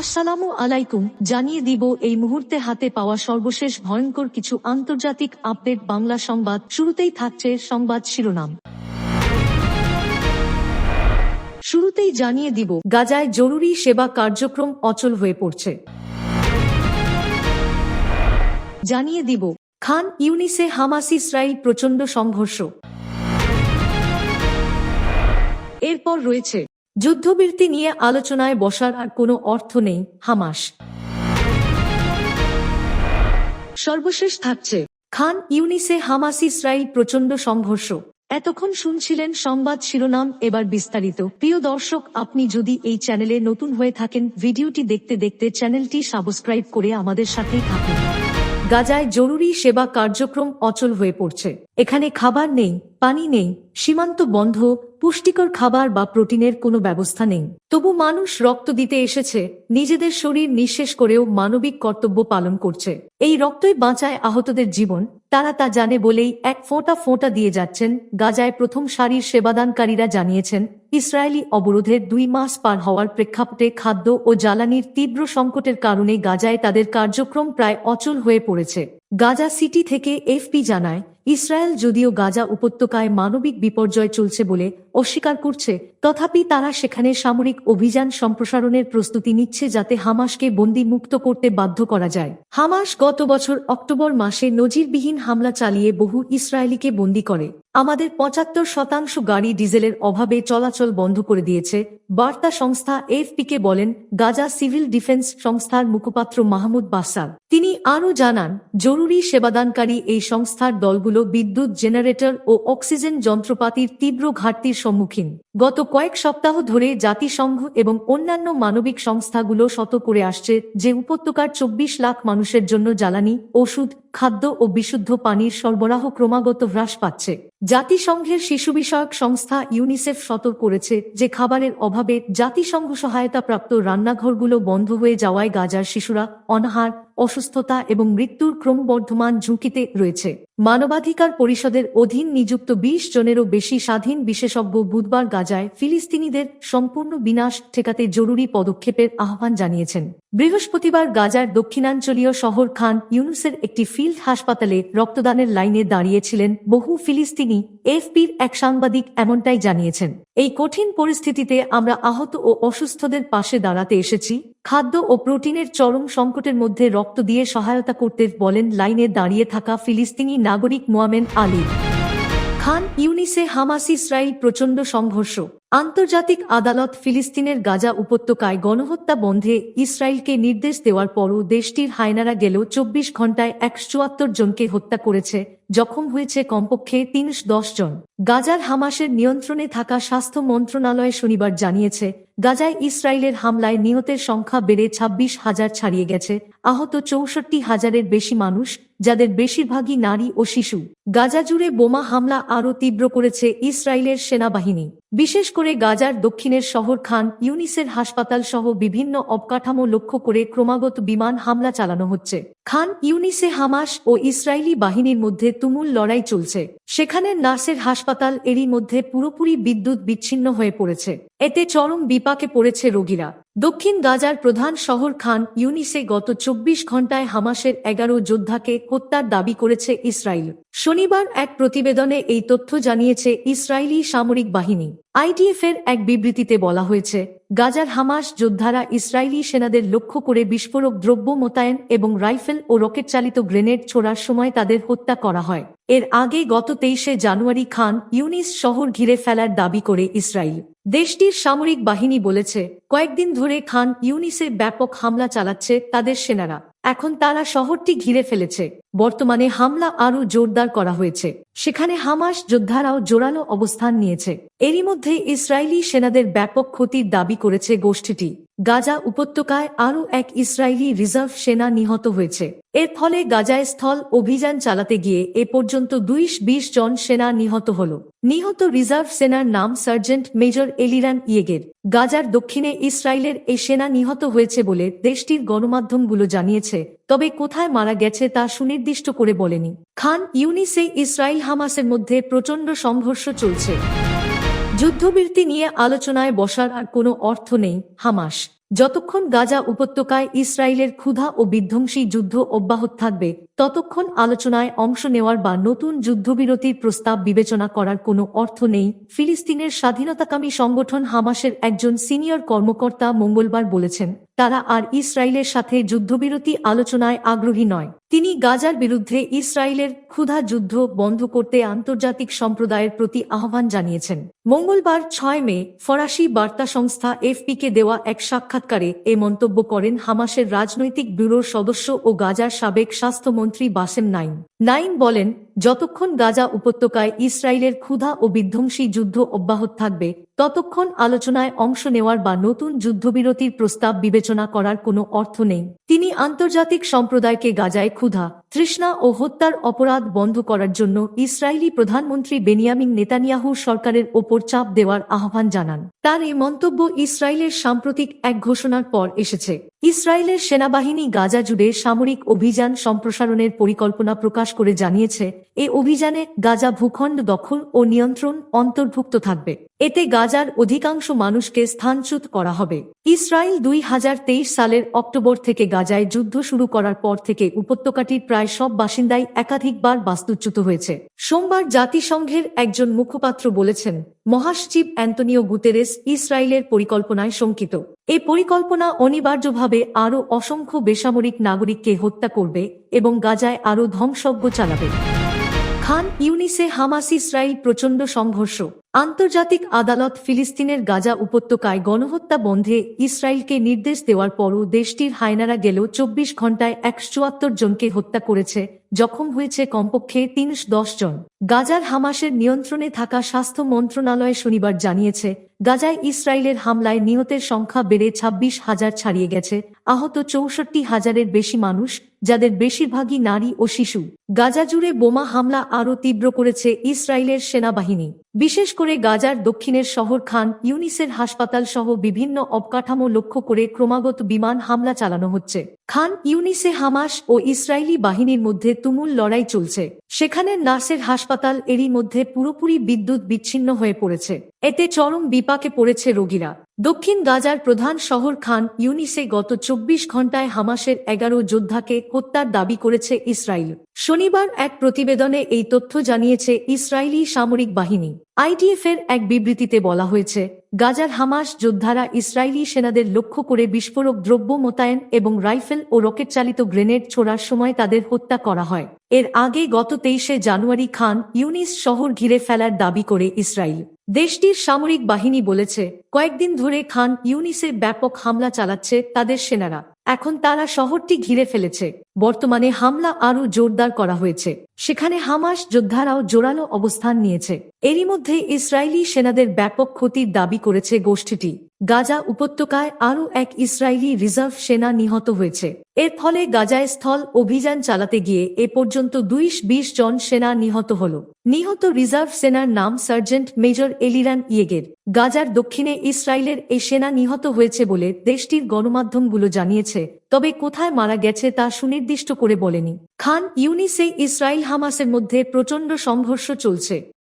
আসসালামু আলাইকুম, জানিয়ে দিব এই মুহূর্তে হাতে পাওয়া সর্বশেষ ভয়ঙ্কর কিছু আন্তর্জাতিক আপডেট বাংলা সংবাদ। শুরুতেই থাকছে সংবাদ শিরোনাম। শুরুতেই জানিয়ে দিব, গাজায় জরুরি সেবা কার্যক্রম অচল হয়ে পড়ছে। জানিয়ে দিব, খান ইউনিসে হামাস ইসরায়েল প্রচণ্ড সংঘর্ষ। এরপর রয়েছে যুদ্ধবৃত্তি নিয়ে আলোচনায় বসার আর কোনো অর্থ নেই হামাস। সর্বশেষ থাকছে। খান ইউনিসে হামাস ইসরায়েল প্রচণ্ড সংঘর্ষ। এতক্ষণ শুনছিলেন সংবাদ শিরোনাম এবার বিস্তারিত। প্রিয় দর্শক আপনি যদি এই চ্যানেলে নতুন হয়ে থাকেন ভিডিওটি দেখতে দেখতে চ্যানেলটি সাবস্ক্রাইব করে আমাদের সাথেই থাকুন। গাজায় জরুরি সেবা কার্যক্রম অচল হয়ে পড়ছে। এখানে খাবার নেই পানি নেই, সীমান্ত বন্ধ, পুষ্টিকর খাবার বা প্রোটিনের কোনো ব্যবস্থা নেই। তবু মানুষ রক্ত দিতে এসেছে, নিজেদের শরীর নিঃশেষ করেও মানবিক কর্তব্য পালন করছে। এই রক্তই বাঁচায় আহতদের জীবন, তারা তা জানে বলেই এক ফোঁটা ফোঁটা দিয়ে যাচ্ছেন, গাজায় প্রথম সারির সেবাদানকারীরা জানিয়েছেন, ইসরায়েলি অবরোধের দুই মাস পার হওয়ার প্রেক্ষাপটে খাদ্য ও জ্বালানির তীব্র সংকটের কারণে গাজায় তাদের কার্যক্রম প্রায় অচল হয়ে পড়েছে। গাজা সিটি থেকে এফপি জানায় ইসরায়েল যদিও গাজা উপত্যকায় মানবিক বিপর্যয় চলছে বলে অস্বীকার করছে। তথাপি তারা সেখানে সামরিক অভিযান সম্প্রসারণের প্রস্তুতি নিচ্ছে যাতে হামাসকে বন্দি মুক্ত করতে বাধ্য করা যায়। হামাস গত বছর অক্টোবর মাসে নজিরবিহীন হামলা চালিয়ে বহু ইসরায়েলিকে বন্দি করে। আমাদের পঁচাত্তর শতাংশ গাড়ি ডিজেলের অভাবে চলাচল বন্ধ করে দিয়েছে, বার্তা সংস্থা এফপিকে বলেন, গাজা সিভিল ডিফেন্স সংস্থার মুখপাত্র মাহমুদ বাসার। তিনি আরও জানান, জরুরি সেবাদানকারী এই সংস্থার দলগুলো বিদ্যুৎ জেনারেটর ও অক্সিজেন যন্ত্রপাতির তীব্র ঘাটতির সম্মুখীন। গত কয়েক সপ্তাহ ধরে জাতিসংঘ এবং অন্যান্য মানবিক সংস্থাগুলো শত করে আসছে যে উপত্যকার চব্বিশ লাখ মানুষের জন্য জ্বালানি, ওষুধ খাদ্য ও বিশুদ্ধ পানির সরবরাহ ক্রমাগত হ্রাস পাচ্ছে। জাতিসংঘের শিশু বিষয়ক সংস্থা ইউনিসেফ সতর্ক করেছে যে খাবারের অভাবে জাতিসংঘ সহায়তাপ্রাপ্ত রান্নাঘরগুলো বন্ধ হয়ে যাওয়ায় গাজার শিশুরা অনাহার, অসুস্থতা এবং মৃত্যুর ক্রমবর্ধমান ঝুঁকিতে রয়েছে। মানবাধিকার পরিষদের অধীন নিযুক্ত বিশ জনেরও বেশি স্বাধীন বিশেষজ্ঞ বুধবার গাজায় ফিলিস্তিনিদের সম্পূর্ণ বিনাশ ঠেকাতে জরুরি পদক্ষেপের আহ্বান জানিয়েছেন। বৃহস্পতিবার গাজার দক্ষিণাঞ্চলীয় শহর খান ইউনুসের একটি ফিল্ড হাসপাতালে রক্তদানের লাইনে দাঁড়িয়েছিলেন বহু ফিলিস্তিনি এফপির এক সাংবাদিক এমনটাই জানিয়েছেন, এই কঠিন পরিস্থিতিতে আমরা আহত ও অসুস্থদের পাশে দাঁড়াতে এসেছি, খাদ্য ও প্রোটিনের চরম সংকটের মধ্যে রক্ত দিয়ে সহায়তা করতে বলেন লাইনে দাঁড়িয়ে থাকা ফিলিস্তিনি নাগরিক মোয়ামেন আলী। খান ইউনিসে হামাস ইসরায়েল প্রচণ্ড সংঘর্ষ। আন্তর্জাতিক আদালত ফিলিস্তিনের গাজা উপত্যকায় গণহত্যা বন্ধে ইসরায়েলকে নির্দেশ দেওয়ার পরও দেশটির হায়নারা গেলেও চব্বিশ ঘন্টায় একশো জনকে হত্যা করেছে, জখম হয়েছে কমপক্ষে তিনশ দশ জন। গাজার হামাসের নিয়ন্ত্রণে থাকা স্বাস্থ্য মন্ত্রণালয় শনিবার জানিয়েছে, গাজায় ইসরায়েলের হামলায় নিহতের সংখ্যা বেড়ে ছাব্বিশ হাজার ছাড়িয়ে গেছে, আহত চৌষট্টি হাজারের বেশি মানুষ, যাদের বেশিরভাগই নারী ও শিশু। গাজা জুড়ে বোমা হামলা আরও তীব্র করেছে ইসরায়েলের সেনাবাহিনী। বিশেষ করে গাজার দক্ষিণের শহর খান ইউনিসের হাসপাতাল সহ বিভিন্ন অবকাঠামো লক্ষ্য করে ক্রমাগত বিমান হামলা চালানো হচ্ছে। খান ইউনিসে হামাস ও ইসরায়েলি বাহিনীর মধ্যে তুমুল লড়াই চলছে। সেখানে নার্সের হাসপাতাল এরই মধ্যে পুরোপুরি বিদ্যুৎ বিচ্ছিন্ন হয়ে পড়েছে। এতে চরম বিপাকে পড়েছে রোগীরা। দক্ষিণ গাজার প্রধান শহর খান ইউনিসে গত চব্বিশ ঘন্টায় হামাসের এগারো যোদ্ধাকে হত্যার দাবি করেছে ইসরায়েল শনিবার এক প্রতিবেদনে এই তথ্য জানিয়েছে ইসরায়েলি সামরিক বাহিনী। আইডিএফ এর এক বিবৃতিতে বলা হয়েছে গাজার হামাস যোদ্ধারা ইসরায়েলি সেনাদের লক্ষ্য করে বিস্ফোরক দ্রব্য মোতায়েন এবং রাইফেল ও রকেট চালিত গ্রেনেড ছোড়ার সময় তাদের হত্যা করা হয়। এর আগে গত তেইশে জানুয়ারি খান ইউনিস শহর ঘিরে ফেলার দাবি করে ইসরায়েল। দেশটির সামরিক বাহিনী বলেছে, কয়েকদিন ধরে খান ইউনিসে ব্যাপক হামলা চালাচ্ছে তাদের সেনারা। এখন তারা শহরটি ঘিরে ফেলেছে। বর্তমানে হামলা আরও জোরদার করা হয়েছে। সেখানে হামাস যোদ্ধারাও জোরালো অবস্থান নিয়েছে। এরই মধ্যে ইসরায়েলি সেনাদের ব্যাপক ক্ষতির দাবি করেছে গোষ্ঠীটি। গাজা উপত্যকায় আরও এক ইসরায়েলি রিজার্ভ সেনা নিহত হয়েছে। এর ফলে গাজায় স্থল অভিযান চালাতে গিয়ে এ পর্যন্ত দুইশ বিশ জন সেনা নিহত হল। নিহত রিজার্ভ সেনার নাম সার্জেন্ট মেজর এলিরান ইয়েগের। গাজার দক্ষিণে ইসরায়েলের এই সেনা নিহত হয়েছে বলে দেশটির গণমাধ্যমগুলো জানিয়েছে। তবে কোথায় মারা গেছে তা সুনির্দিষ্ট করে বলেনি। খান ইউনিসে ইসরায়েল হামাসের মধ্যে প্রচণ্ড সংঘর্ষ চলছে। যুদ্ধবৃত্তি নিয়ে আলোচনায় বসার আর কোনো অর্থ নেই হামাস। যতক্ষণ গাজা উপত্যকায় ইসরায়েলের ক্ষুধা ও বিধ্বংসী যুদ্ধ অব্যাহত থাকবে, ততক্ষণ আলোচনায় অংশ নেওয়ার বা নতুন যুদ্ধবিরতির প্রস্তাব বিবেচনা করার কোনো অর্থ নেই, ফিলিস্তিনের স্বাধীনতাকামী সংগঠন হামাসের একজন সিনিয়র কর্মকর্তা মঙ্গলবার বলেছেন। তারা আর ইসরায়েলের সাথে যুদ্ধবিরতি আলোচনায় আগ্রহী নয়। তিনি গাজার বিরুদ্ধে ইসরায়েলের ক্ষুধা যুদ্ধ বন্ধ করতে আন্তর্জাতিক সম্প্রদায়ের প্রতি আহ্বান জানিয়েছেন। মঙ্গলবার ছয় মে ফরাসি বার্তা সংস্থা এফপিকে দেওয়া এক সাক্ষাৎকারে এ মন্তব্য করেন হামাসের রাজনৈতিক ব্যুরোর সদস্য ও গাজার সাবেক স্বাস্থ্যমন্ত্রী বাসেম নাইম। নাইম বলেন, যতক্ষণ গাজা উপত্যকায় ইসরায়েলের ক্ষুধা ও বিধ্বংসী যুদ্ধ অব্যাহত থাকবে ততক্ষণ আলোচনায় অংশ নেওয়ার বা নতুন যুদ্ধবিরতির প্রস্তাব বিবেচনা করার কোনো অর্থ নেই। তিনি আন্তর্জাতিক সম্প্রদায়কে গাজায় ক্ষুধা, তৃষ্ণা ও হত্যার অপরাধ বন্ধ করার জন্য ইসরায়েলি প্রধানমন্ত্রী বেনিয়ামিন নেতানিয়াহু সরকারের ওপর চাপ দেওয়ার আহ্বান জানান। তার এই মন্তব্য ইসরায়েলের সাম্প্রতিক এক ঘোষণার পর এসেছে। ইসরায়েলের সেনাবাহিনী গাজা জুড়ে সামরিক অভিযান সম্প্রসারণের পরিকল্পনা প্রকাশ করে জানিয়েছে, এ অভিযানে গাজা ভূখণ্ড দখল ও নিয়ন্ত্রণ অন্তর্ভুক্ত থাকবে। এতে গাজার অধিকাংশ মানুষকে স্থানচ্যুত করা হবে। ইসরায়েল দুই হাজার তেইশ সালের অক্টোবর থেকে গাজায় যুদ্ধ শুরু করার পর থেকে উপত্যকাটির প্রায় সব বাসিন্দাই একাধিকবার বাস্তুচ্যুত হয়েছে। সোমবার জাতিসংঘের একজন মুখপাত্র বলেছেন, মহাসচিব অ্যান্টনিও গুতেরেস ইসরায়েলের পরিকল্পনায় শঙ্কিত। এ পরিকল্পনা অনিবার্যভাবে আরও অসংখ্য বেসামরিক নাগরিককে হত্যা করবে এবং গাজায় আরও ধ্বংসজ্ঞ চালাবে। খান, ইউনিসে হামাস ইসরায়েল প্রচণ্ড সংঘর্ষ। আন্তর্জাতিক আদালত ফিলিস্তিনের গাজা উপত্যকায় গণহত্যা বন্ধে ইসরায়েলকে নির্দেশ দেওয়ার পরও দেশটির হায়নারা গেলেও চব্বিশ ঘন্টায় একশো চুয়াত্তর জনকে হত্যা করেছে, জখম হয়েছে কমপক্ষে তিনশো দশ জন। গাজার হামাসের নিয়ন্ত্রণে থাকা স্বাস্থ্য মন্ত্রণালয় শনিবার জানিয়েছে, গাজায় ইসরায়েলের হামলায় নিহতের সংখ্যা বেড়ে ছাব্বিশ হাজার ছাড়িয়ে গেছে, আহত চৌষট্টি হাজারের বেশি মানুষ যাদের বেশিরভাগই নারী ও শিশু। গাজা জুড়ে বোমা হামলা আরও তীব্র করেছে ইসরায়েলের সেনাবাহিনী। বিশেষ করে গাজার দক্ষিণের শহর খান, ইউনিসের হাসপাতাল সহ বিভিন্ন অবকাঠামো লক্ষ্য করে ক্রমাগত বিমান হামলা চালানো হচ্ছে। খান, ইউনিসে হামাস ও ইসরায়েলি বাহিনীর মধ্যে তুমুল লড়াই চলছে। সেখানে নার্সের হাসপাতাল এরই মধ্যে পুরোপুরি বিদ্যুৎ বিচ্ছিন্ন হয়ে পড়েছে। এতে চরম বিপাকে পড়েছে রোগীরা। দক্ষিণ গাজার প্রধান শহর খান, ইউনিসে গত চব্বিশ ঘন্টায় হামাসের এগারো যোদ্ধাকে হত্যার দাবি করেছে ইসরায়েল শনিবার এক প্রতিবেদনে এই তথ্য জানিয়েছে ইসরায়েলি সামরিক বাহিনী। আইডিএফ এর এক বিবৃতিতে বলা হয়েছে, গাজার হামাস যোদ্ধারা ইসরায়েলি সেনাদের লক্ষ্য করে বিস্ফোরক দ্রব্য মোতায়েন এবং রাইফেল ও রকেট চালিত গ্রেনেড ছোড়ার সময় তাদের হত্যা করা হয়। এর আগে গত তেইশে জানুয়ারি খান ইউনিস শহর ঘিরে ফেলার দাবি করে ইসরায়েল দেশটির সামরিক বাহিনী বলেছে, কয়েকদিন ধরে খান ইউনিসে ব্যাপক হামলা চালাচ্ছে তাদের সেনারা। এখন তারা শহরটি ঘিরে ফেলেছে। বর্তমানে হামলা আরও জোরদার করা হয়েছে। সেখানে হামাস যোদ্ধারাও জোরালো অবস্থান নিয়েছে। এরই মধ্যে ইসরায়েলি সেনাদের ব্যাপক ক্ষতির দাবি করেছে গোষ্ঠীটি। গাজা উপত্যকায় আরও এক ইসরায়েলি রিজার্ভ সেনা নিহত হয়েছে। এর ফলে গাজায় স্থল অভিযান চালাতে গিয়ে এ পর্যন্ত দুইশ বিশ জন সেনা নিহত হল। নিহত রিজার্ভ সেনার নাম সার্জেন্ট মেজর এলিরান ইয়েগের। গাজার দক্ষিণে ইসরায়েলের এই সেনা নিহত হয়েছে বলে দেশটির গণমাধ্যমগুলো জানিয়েছে। তবে কোথায় মারা গেছে তা সুনির্দিষ্ট করে বলেনি। খান ইউনিসে ইসরায়েল হামাসের মধ্যে প্রচণ্ড সংঘর্ষ চলছে।